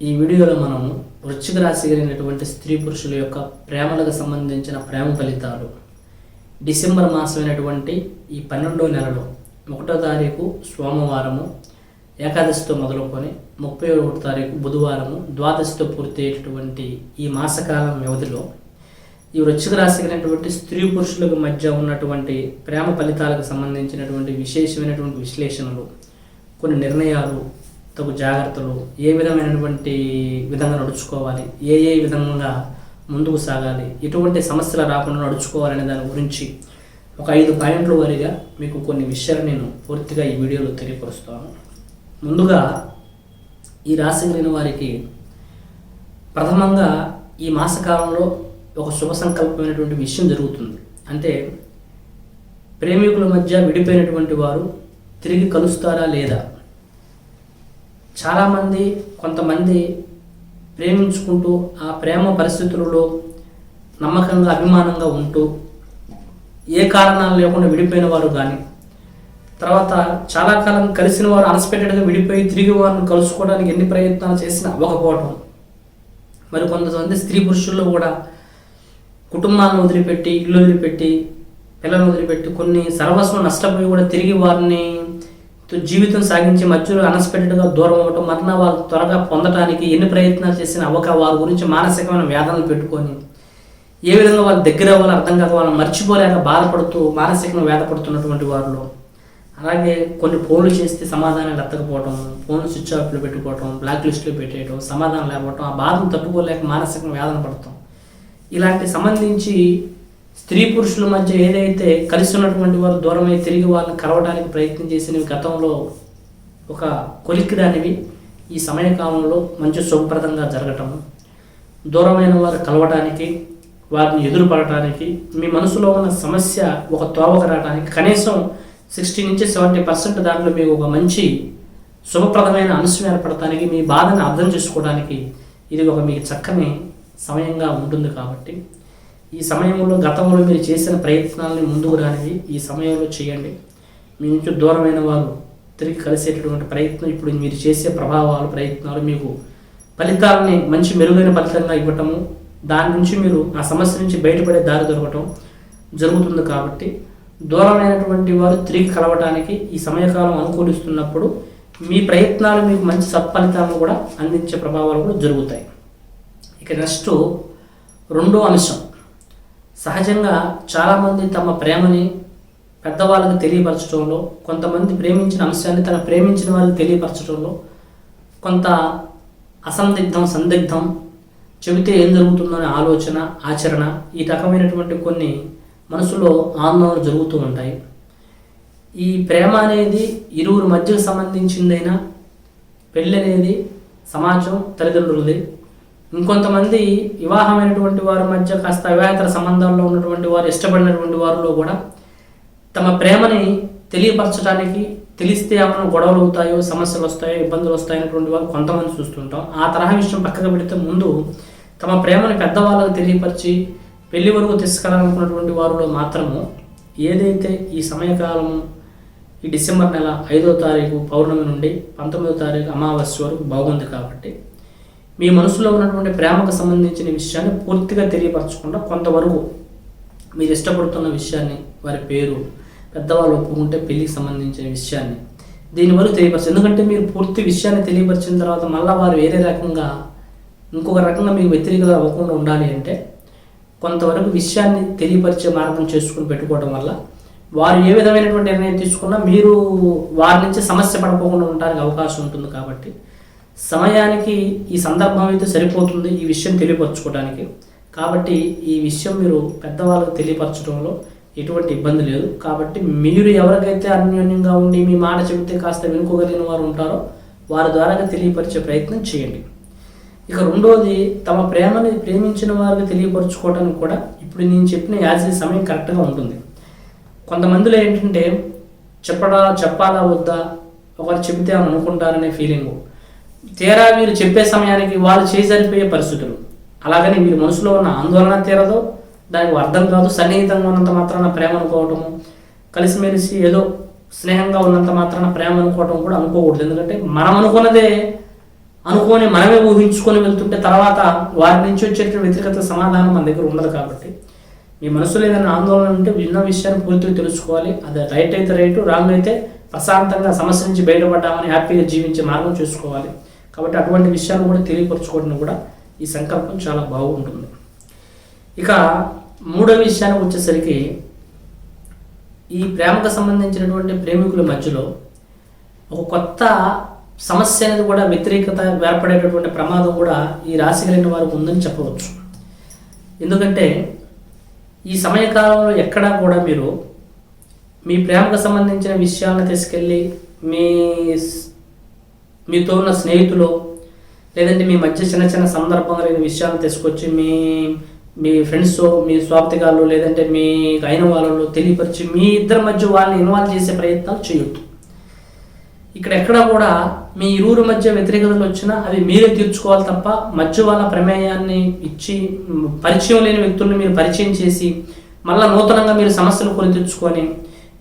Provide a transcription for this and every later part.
ఈ వీడియోలో మనము వృశ్చిక రాశి కలిగినటువంటి స్త్రీ పురుషుల యొక్క ప్రేమలకు సంబంధించిన ప్రేమ ఫలితాలు. డిసెంబర్ మాసమైనటువంటి ఈ పన్నెండో నెలలో ఒకటో తారీఖు సోమవారము ఏకాదశితో మొదలుకొని ముప్పై ఒకటి తారీఖు బుధవారము ద్వాదశితో పూర్తయ్యేటటువంటి ఈ మాసకాలం వ్యవధిలో ఈ వృశ్చిక రాశి కలిగినటువంటి స్త్రీ పురుషులకు మధ్య ఉన్నటువంటి ప్రేమ ఫలితాలకు సంబంధించినటువంటి విశేషమైనటువంటి విశ్లేషణలు కొన్ని నిర్ణయాలు తగు జాగ్రత్తలు ఏ విధమైనటువంటి విధంగా నడుచుకోవాలి ఏ ఏ విధంగా ముందుకు సాగాలి ఎటువంటి సమస్యలు రాకుండా నడుచుకోవాలనే దాని గురించి ఒక ఐదు పాయింట్ల వారీగా మీకు కొన్ని విషయాలు నేను పూర్తిగా ఈ వీడియోలో తెలియపరుస్తాను. ముందుగా ఈ రాశి కలిగిన వారికి ప్రథమంగా ఈ మాసకాలంలో ఒక శుభ సంకల్పమైనటువంటి విషయం జరుగుతుంది. అంటే ప్రేమికుల మధ్య విడిపోయినటువంటి వారు తిరిగి కలుస్తారా లేదా? చాలామంది కొంతమంది ప్రేమించుకుంటూ ఆ ప్రేమ పరిస్థితులలో నమ్మకంగా అభిమానంగా ఉంటూ ఏ కారణాలు లేకుండా విడిపోయిన వారు కానీ తర్వాత చాలా కాలం కలిసిన వారు అన్స్పెక్టెడ్గా విడిపోయి తిరిగి వారిని కలుసుకోవడానికి ఎన్ని ప్రయత్నాలు చేసినా అవ్వకపోవటం. మరి కొంతమంది స్త్రీ పురుషుల్లో కూడా కుటుంబాలను వదిలిపెట్టి ఇల్లు వదిలిపెట్టి పిల్లలను వదిలిపెట్టి కొన్ని సర్వస్వం నష్టపోయి కూడా తిరిగి వారిని జీవితం సాగించి మధ్యలో అన్ఎక్స్పెక్టెడ్గా దూరం అవ్వటం మరణ వాళ్ళు త్వరగా పొందడానికి ఎన్ని ప్రయత్నాలు చేసిన అవక వారి గురించి మానసికమైన వేదనలు పెట్టుకొని ఏ విధంగా వాళ్ళ దగ్గర అవ్వాలో అర్థం కాక వాళ్ళని మర్చిపోలేక బాధపడుతూ మానసికంగా వేదపడుతున్నటువంటి వారిలో. అలాగే కొన్ని ఫోన్లు చేస్తే సమాధానాలు ఎత్తకపోవటం ఫోన్ స్విచ్ ఆఫ్లో పెట్టుకోవటం బ్లాక్ లిస్ట్లో పెట్టేయటం సమాధానం లేకపోవటం ఆ బాధను తట్టుకోలేక మానసికంగా వేదన పడతాం. ఇలాంటి సంబంధించి స్త్రీ పురుషుల మధ్య ఏదైతే కలిసి ఉన్నటువంటి వారు దూరమై తిరిగి వాళ్ళని కలవడానికి ప్రయత్నం చేసినవి గతంలో ఒక కొలిక్కిరానివి ఈ సమయకాలంలో మంచి శుభప్రదంగా జరగటము దూరమైన వారు కలవటానికి వారిని ఎదురుపడటానికి మీ మనసులో ఉన్న సమస్య ఒక తోవకు రావడానికి కనీసం సిక్స్టీ నుంచి సెవెంటీ పర్సెంట్ దాంట్లో మీకు ఒక మంచి శుభప్రదమైన అంశం ఏర్పడటానికి మీ బాధను అర్థం చేసుకోవడానికి ఇది ఒక మీకు చక్కని సమయంగా ఉంటుంది కాబట్టి ఈ సమయంలో గతంలో మీరు చేసిన ప్రయత్నాలని ముందుకు రానివి ఈ సమయంలో చేయండి. మీ నుంచి దూరమైన వారు తిరిగి కలిసేటటువంటి ప్రయత్నం ఇప్పుడు మీరు చేసే ప్రభావాలు ప్రయత్నాలు మీకు ఫలితాలని మంచి మెరుగైన ఫలితంగా ఇవ్వటము దాని నుంచి మీరు ఆ సమస్య నుంచి బయటపడే దారి దొరకటం జరుగుతుంది కాబట్టి దూరమైనటువంటి వారు తిరిగి కలవటానికి ఈ సమయకాలం అనుకూలిస్తున్నప్పుడు మీ ప్రయత్నాలు మీకు మంచి సత్ఫలితాలను కూడా అందించే ప్రభావాలు కూడా జరుగుతాయి. ఇక నెక్స్ట్ రెండో అంశం. సహజంగా చాలామంది తమ ప్రేమని పెద్దవాళ్ళకి తెలియపరచడంలో కొంతమంది ప్రేమించిన అంశాన్ని తన ప్రేమించిన వాళ్ళకి తెలియపరచడంలో కొంత అసందిగ్ధం సందిగ్ధం చెబితే ఏం జరుగుతుందో అనే ఆలోచన ఆచరణ ఈ రకమైనటువంటి కొన్ని మనసులో ఆందోళన జరుగుతూ ఉంటాయి. ఈ ప్రేమ అనేది ఇరువురు మధ్యకు సంబంధించిందైనా పెళ్ళి అనేది సమాజం తల్లిదండ్రులది ఇంకొంతమంది వివాహమైనటువంటి వారి మధ్య కాస్త వివాహేతర సంబంధాల్లో ఉన్నటువంటి వారు ఇష్టపడినటువంటి వారిలో కూడా తమ ప్రేమని తెలియపరచడానికి తెలిస్తే ఏమైనా గొడవలు అవుతాయో సమస్యలు వస్తాయో ఇబ్బందులు వస్తాయనేటువంటి వారు కొంతమంది చూస్తుంటాం. ఆ తరహా విషయం పక్కకు పెడితే ముందు తమ ప్రేమను పెద్దవాళ్ళకు తెలియపరిచి పెళ్ళి వరకు తీసుకెళ్ళాలనుకున్నటువంటి వారిలో మాత్రము ఏదైతే ఈ సమయకాలము ఈ డిసెంబర్ నెల ఐదో తారీఖు పౌర్ణమి నుండి పంతొమ్మిదో తారీఖు అమావాస్య వరకు బాగుంది కాబట్టి మీ మనసులో ఉన్నటువంటి ప్రేమకు సంబంధించిన విషయాన్ని పూర్తిగా తెలియపరచకుండా కొంతవరకు మీరు ఇష్టపడుతున్న విషయాన్ని వారి పేరు పెద్దవాళ్ళు ఒప్పుకుంటే పెళ్ళికి సంబంధించిన విషయాన్ని దీనివల్ల తెలియపరచు ఎందుకంటే మీరు పూర్తి విషయాన్ని తెలియపరిచిన తర్వాత మళ్ళీ వారు వేరే రకంగా ఇంకొక రకంగా మీకు వ్యతిరేకత అవ్వకుండా ఉండాలి అంటే కొంతవరకు విషయాన్ని తెలియపరిచే మార్గం చేసుకుని పెట్టుకోవడం వల్ల వారు ఏ విధమైనటువంటి నిర్ణయం తీసుకున్నా మీరు వారి నుంచి సమస్య పడకుండా ఉండడానికి అవకాశం ఉంటుంది కాబట్టి సమయానికి ఈ సందర్భం అయితే సరిపోతుంది ఈ విషయం తెలియపరచుకోవడానికి. కాబట్టి ఈ విషయం మీరు పెద్దవాళ్ళకి తెలియపరచడంలో ఎటువంటి ఇబ్బంది లేదు. కాబట్టి మీరు ఎవరికైతే అన్యోన్యంగా ఉండి మీ మాట చెబితే కాస్త వెనుకోగలిగిన వారు ఉంటారో వారి ద్వారా తెలియపరిచే ప్రయత్నం చేయండి. ఇక రెండోది తమ ప్రేమని ప్రేమించిన వారికి తెలియపరచుకోవడానికి కూడా ఇప్పుడు నేను చెప్పిన యాజ్ సమయం కరెక్ట్గా ఉంటుంది. కొంతమందిలో ఏంటంటే చెప్పడా చెప్పాలా వద్దా? ఒకరు చెబితే అని అనుకుంటారనే ఫీలింగ్. తీరా మీరు చెప్పే సమయానికి వాళ్ళు చేసరిపోయే పరిస్థితులు. అలాగని మీరు మనసులో ఉన్న ఆందోళన తీరదు దానికి అర్థం కాదు సన్నిహితంగా ఉన్నంత మాత్రాన ప్రేమ అనుకోవటము కలిసిమెలిసి ఏదో స్నేహంగా ఉన్నంత మాత్రాన ప్రేమ అనుకోవటం కూడా అనుకోకూడదు. ఎందుకంటే మనం అనుకున్నదే అనుకోని మనమే ఊహించుకొని వెళ్తుంటే తర్వాత వారి నుంచి వచ్చేటువంటి వ్యతిరేకత సమాధానం మన దగ్గర ఉండదు కాబట్టి మీ మనసులో ఏదైనా ఆందోళన ఉంటే విన్న విషయాన్ని పూర్తిగా తెలుసుకోవాలి. అది రైట్ అయితే రైట్ రాంగ్ అయితే ప్రశాంతంగా సమస్య నుంచి బయటపడ్డామని హ్యాపీగా జీవించే మార్గం చూసుకోవాలి. కాబట్టి అటువంటి విషయాలు కూడా తెలియపరచుకోవడం కూడా ఈ సంకల్పం చాలా బాగుంటుంది. ఇక మూడో విషయానికి వచ్చేసరికి ఈ ప్రేమకు సంబంధించినటువంటి ప్రేమికుల మధ్యలో ఒక కొత్త సమస్య అనేది కూడా వ్యతిరేకత ఏర్పడేటటువంటి ప్రమాదం కూడా ఈ రాశి కలిగిన వారికి ఉందని చెప్పవచ్చు. ఎందుకంటే ఈ సమయకాలంలో ఎక్కడా కూడా మీరు మీ ప్రేమకు సంబంధించిన విషయాలను తీసుకెళ్ళి మీ మీతో ఉన్న స్నేహితులు లేదంటే మీ మధ్య చిన్న చిన్న సందర్భంగా లేని విషయాలు తీసుకొచ్చి మీ మీ ఫ్రెండ్స్ మీ స్వాప్తికాలు లేదంటే మీ అయిన వాళ్ళు తెలియపరిచి మీ ఇద్దరి మధ్య వాళ్ళని ఇన్వాల్వ్ చేసే ప్రయత్నాలు చేయొద్దు. ఇక్కడ ఎక్కడ కూడా మీ ఇరువురు మధ్య వ్యతిరేకతలు వచ్చినా అవి మీరే తీర్చుకోవాలి తప్ప మధ్య వాళ్ళ ప్రమేయాన్ని ఇచ్చి పరిచయం లేని వ్యక్తుల్ని మీరు పరిచయం చేసి మళ్ళీ నూతనంగా మీరు సమస్యలు కొని తెచ్చుకొని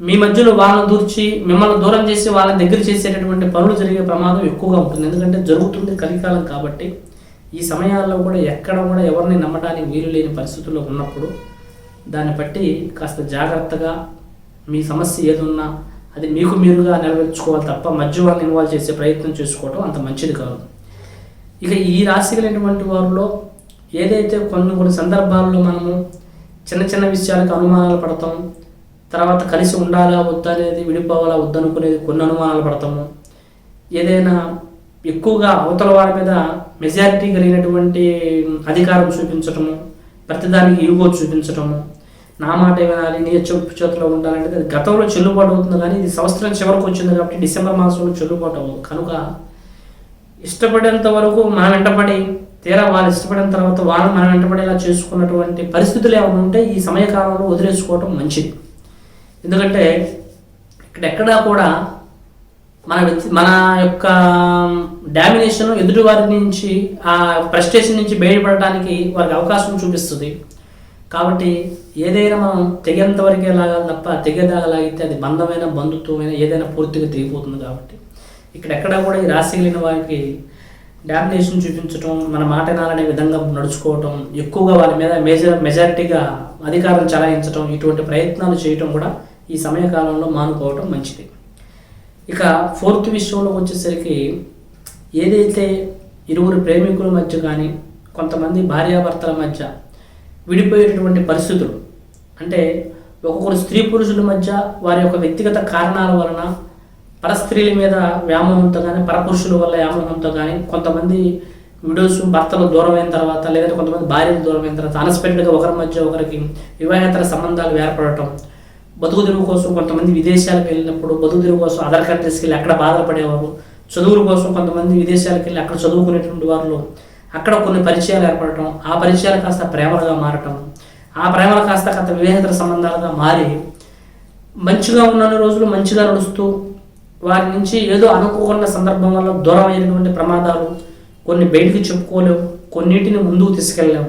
మీ మధ్యలో వాళ్ళని దూర్చి మిమ్మల్ని దూరం చేసి వాళ్ళని దగ్గర చేసేటటువంటి పనులు జరిగే ప్రమాదం ఎక్కువగా ఉంటుంది. ఎందుకంటే జరుగుతుంది కలికాలం కాబట్టి ఈ సమయాల్లో కూడా ఎక్కడ కూడా ఎవరిని నమ్మడానికి వీలు లేని పరిస్థితుల్లో ఉన్నప్పుడు దాన్ని బట్టి కాస్త జాగ్రత్తగా మీ సమస్య ఏదున్నా అది మీకు మీరుగా నెరవేర్చుకోవాలి తప్ప మధ్య వాళ్ళని ఇన్వాల్వ్ చేసే ప్రయత్నం చేసుకోవడం అంత మంచిది కాదు. ఇక ఈ రాశి కలిగినటువంటి వారిలో ఏదైతే కొన్ని కొన్ని సందర్భాల్లో మనము చిన్న చిన్న విషయాలకు అనుమానాలు పడతాం తర్వాత కలిసి ఉండాలా వద్దా అనేది విడిపోవాలా వద్దనుకునేది కొన్ని అనుమానాలు పడతాము. ఏదైనా ఎక్కువగా అవతల వారి మీద మెజారిటీ కలిగినటువంటి అధికారం చూపించటము ప్రతిదానికి ఈగో చూపించటము నా మాట వినాలి నీ చెప్పు చేతిలో ఉండాలంటే అది గతంలో చెల్లుబాటు అవుతుంది కానీ ఇది సంవత్సరం చివరికి వచ్చింది కాబట్టి డిసెంబర్ మాసంలో చెల్లుబాటు అవ్వదు. కనుక ఇష్టపడేంత వరకు మనం వెంటపడి తీరా వాళ్ళు ఇష్టపడిన తర్వాత వాళ్ళు మనం వెంటపడేలా చేసుకున్నటువంటి పరిస్థితులు ఏమైనా ఉంటే ఈ సమయకాలంలో వదిలేసుకోవటం మంచిది. ఎందుకంటే ఇక్కడ ఎక్కడా కూడా మన మన యొక్క డామినేషన్ ఎదుటి వారి నుంచి ఆ ఫ్రస్ట్రేషన్ నుంచి బయటపడడానికి వారికి అవకాశం చూపిస్తుంది. కాబట్టి ఏదైనా మనం తెగేంత వరకే లాగాలి తప్ప తెగేదాగలాగితే అది బంధమైన బంధుత్వమైన ఏదైనా పూర్తిగా తెగిపోతుంది కాబట్టి ఇక్కడ ఎక్కడ కూడా ఈ రాశి కలిగిన వారికి డామినేషన్ చూపించడం మన మాట వినాలనే విధంగా నడుచుకోవటం ఎక్కువగా వారి మీద మేజర్ మెజారిటీగా అధికారం చలాయించడం ఇటువంటి ప్రయత్నాలు చేయటం కూడా ఈ సమయకాలంలో మానుకోవటం మంచిది. ఇక ఫోర్త్ విషయంలో వచ్చేసరికి ఏదైతే ఇరువురు ప్రేమికుల మధ్య కానీ కొంతమంది భార్యాభర్తల మధ్య విడిపోయేటటువంటి పరిస్థితులు అంటే ఒక్కొక్కరు స్త్రీ పురుషుల మధ్య వారి యొక్క వ్యక్తిగత కారణాల వలన పరస్త్రీల మీద వ్యామోహంతో కానీ పరపురుషుల వల్ల వ్యామోహంతో కానీ కొంతమంది విడోస్ భర్తలు దూరమైన తర్వాత లేదంటే కొంతమంది భార్యలు దూరమైన తర్వాత అన్ఎక్స్పెక్టెడ్గా ఒకరి మధ్య ఒకరికి వివాహేతర సంబంధాలు ఏర్పడటం బతుకు తెరువు కోసం కొంతమంది విదేశాలకు వెళ్ళినప్పుడు బతుకు తెరువు కోసం అదర్ కంట్రీస్కి వెళ్ళి అక్కడ బాధపడేవారు. చదువుల కోసం కొంతమంది విదేశాలకు వెళ్ళి అక్కడ చదువుకునేటువంటి వారిలో అక్కడ కొన్ని పరిచయాలు ఏర్పడటం ఆ పరిచయాలు కాస్త ప్రేమలుగా మారటం ఆ ప్రేమలు కాస్త కాస్త వివాహేతర సంబంధాలుగా మారి మంచిగా ఉన్న రోజులు మంచిగా నడుస్తూ వారి నుంచి ఏదో అనుకోకున్న సందర్భం వల్ల దూరం అయినటువంటి ప్రమాదాలు కొన్ని బయటికి చెప్పుకోలేవు కొన్నిటిని ముందుకు తీసుకెళ్ళాము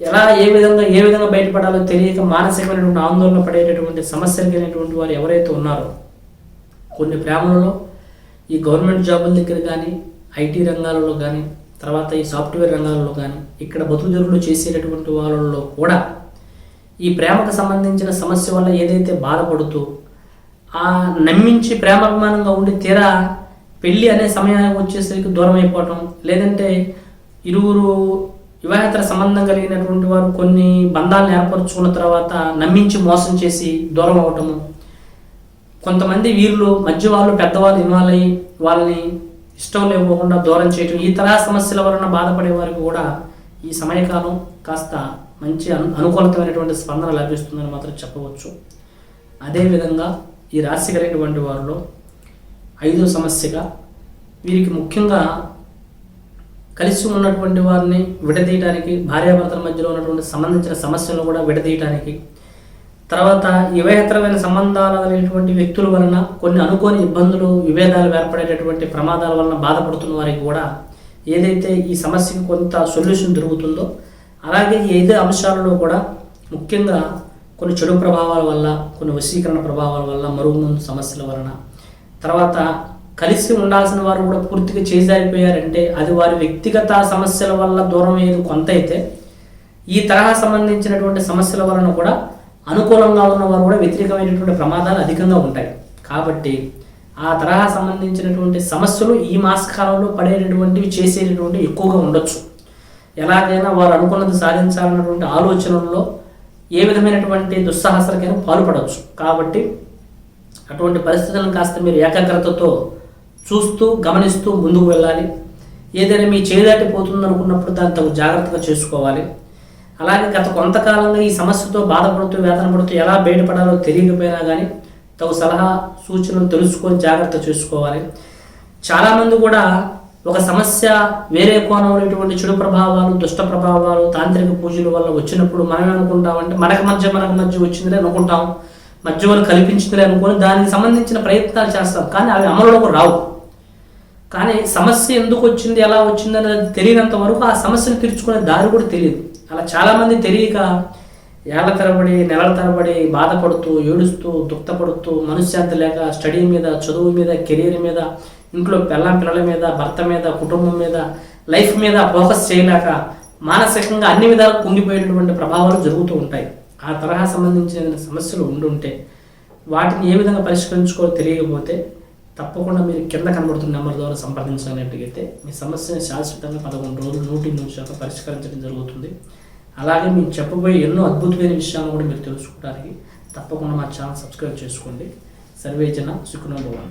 ఎలా ఏ విధంగా ఏ విధంగా బయటపడాలో తెలియక మానసికమైనటువంటి ఆందోళన పడేటటువంటి సమస్యలు కలిగినటువంటి వారు ఎవరైతే ఉన్నారో కొన్ని ప్రేమలలో ఈ గవర్నమెంట్ జాబుల దగ్గర కానీ ఐటీ రంగాలలో కానీ తర్వాత ఈ సాఫ్ట్వేర్ రంగాలలో కానీ ఇక్కడ బతుకుదరులు చేసేటటువంటి వాళ్ళలో కూడా ఈ ప్రేమకు సంబంధించిన సమస్య వల్ల ఏదైతే బాధపడుతూ ఆ నమ్మించి ప్రేమాభిమానంగా ఉండి తీరా పెళ్ళి అనే సమయానికి వచ్చేసరికి దూరం అయిపోవటం లేదంటే ఇరువురు వివాహేతర సంబంధం కలిగినటువంటి వారు కొన్ని బంధాలను ఏర్పరచుకున్న తర్వాత నమ్మించి మోసం చేసి దూరం అవటము కొంతమంది వీరులు మధ్య వాళ్ళు పెద్దవాళ్ళు ఇన్వాల్వ్ అయ్యి వాళ్ళని ఇష్టం లేకపోకుండా దూరం చేయటం. ఈ తరహా సమస్యల వలన బాధపడే వారికి కూడా ఈ సమయకాలం కాస్త మంచి అను అనుకూలతమైనటువంటి స్పందన లభిస్తుందని మాత్రం చెప్పవచ్చు. అదేవిధంగా ఈ రాశి కలిగినటువంటి వారిలో ఐదో సమస్యగా వీరికి ముఖ్యంగా కలిసి ఉన్నటువంటి వారిని విడదీయడానికి భార్యాభర్తల మధ్యలో ఉన్నటువంటి సంబంధించిన సమస్యలను కూడా విడదీయడానికి తర్వాత ఇవేతరమైన సంబంధాలు అనేటువంటి వ్యక్తుల వలన కొన్ని అనుకోని ఇబ్బందులు విభేదాలు ఏర్పడేటటువంటి ప్రమాదాల వలన బాధపడుతున్న వారికి కూడా ఏదైతే ఈ సమస్యకి కొంత సొల్యూషన్ దొరుకుతుందో అలాగే ఈ ఐదు అంశాలలో కూడా ముఖ్యంగా కొన్ని చెడు ప్రభావాల వల్ల కొన్ని వశీకరణ ప్రభావాల వల్ల మరుగుమందు సమస్యల వలన తర్వాత కలిసి ఉండాల్సిన వారు కూడా పూర్తిగా చేజారిపోయారంటే అది వారి వ్యక్తిగత సమస్యల వల్ల దూరం అయ్యేది కొంత అయితే ఈ తరహా సంబంధించినటువంటి సమస్యల వలన కూడా అనుకూలంగా ఉన్నవారు కూడా వ్యతిరేకమైనటువంటి ప్రమాదాలు అధికంగా ఉంటాయి. కాబట్టి ఆ తరహా సంబంధించినటువంటి సమస్యలు ఈ మాస కాలంలో పడేటటువంటివి చేసేటటువంటి ఎక్కువగా ఉండొచ్చు. ఎలాగైనా వారు అనుకున్నది సాధించాలన్నటువంటి ఆలోచనల్లో ఏ విధమైనటువంటి దుస్సాహసలకైనా పాల్పడవచ్చు. కాబట్టి అటువంటి పరిస్థితులను కాస్త మీరు ఏకాగ్రతతో చూస్తూ గమనిస్తూ ముందుకు వెళ్ళాలి. ఏదైనా మీ చేదాటిపోతుంది అనుకున్నప్పుడు దాన్ని తగు జాగ్రత్తగా చేసుకోవాలి. అలాగే గత కొంతకాలంగా ఈ సమస్యతో బాధపడుతూ వేదన పడుతూ ఎలా బయటపడాలో తెలియకపోయినా కానీ తగు సలహా సూచనలు తెలుసుకొని జాగ్రత్త చేసుకోవాలి. చాలామంది కూడా ఒక సమస్య వేరే కోణంలో ఇటువంటి చెడు ప్రభావాలు దుష్ట ప్రభావాలు తాంత్రిక పూజల వల్ల వచ్చినప్పుడు మనం అనుకుంటామంటే మనకు మధ్య మనకు మధ్య వచ్చిందిలే అనుకుంటాం. మధ్యలో కల్పించిందిలే అనుకొని దానికి సంబంధించిన ప్రయత్నాలు చేస్తాం. కానీ అవి అమలులోకి రావు. కానీ సమస్య ఎందుకు వచ్చింది ఎలా వచ్చింది అనేది తెలియనంత వరకు ఆ సమస్యను తీర్చుకునే దారి కూడా తెలియదు. అలా చాలామంది తెలియక ఏళ్ళ తరబడి నెలల తరబడి బాధపడుతూ ఏడుస్తూ దుఃఖపడుతూ మనశ్శాంతి లేక స్టడీ మీద చదువు మీద కెరీర్ మీద ఇంట్లో పిల్లం పిల్లల మీద భర్త మీద కుటుంబం మీద లైఫ్ మీద ఫోకస్ చేయలేక మానసికంగా అన్ని విధాలు కుంగిపోయేటటువంటి ప్రభావాలు జరుగుతూ ఉంటాయి. ఆ తరహా సంబంధించిన సమస్యలు ఉండుంటే వాటిని ఏ విధంగా పరిష్కరించుకో తెలియకపోతే తప్పకుండా మీరు కింద కనబడుతున్న నెంబర్ ద్వారా సంప్రదించినట్టుగైతే మీ సమస్యను శాశ్వతంగా పదకొండు రోజులు నూటి నిమిషాలు పరిష్కరించడం జరుగుతుంది. అలాగే మేము చెప్పబోయే ఎన్నో అద్భుతమైన విషయాలను కూడా మీరు తెలుసుకోవడానికి తప్పకుండా మా ఛానల్ సబ్స్క్రైబ్ చేసుకోండి. సర్వేజన సుఖనో భవన్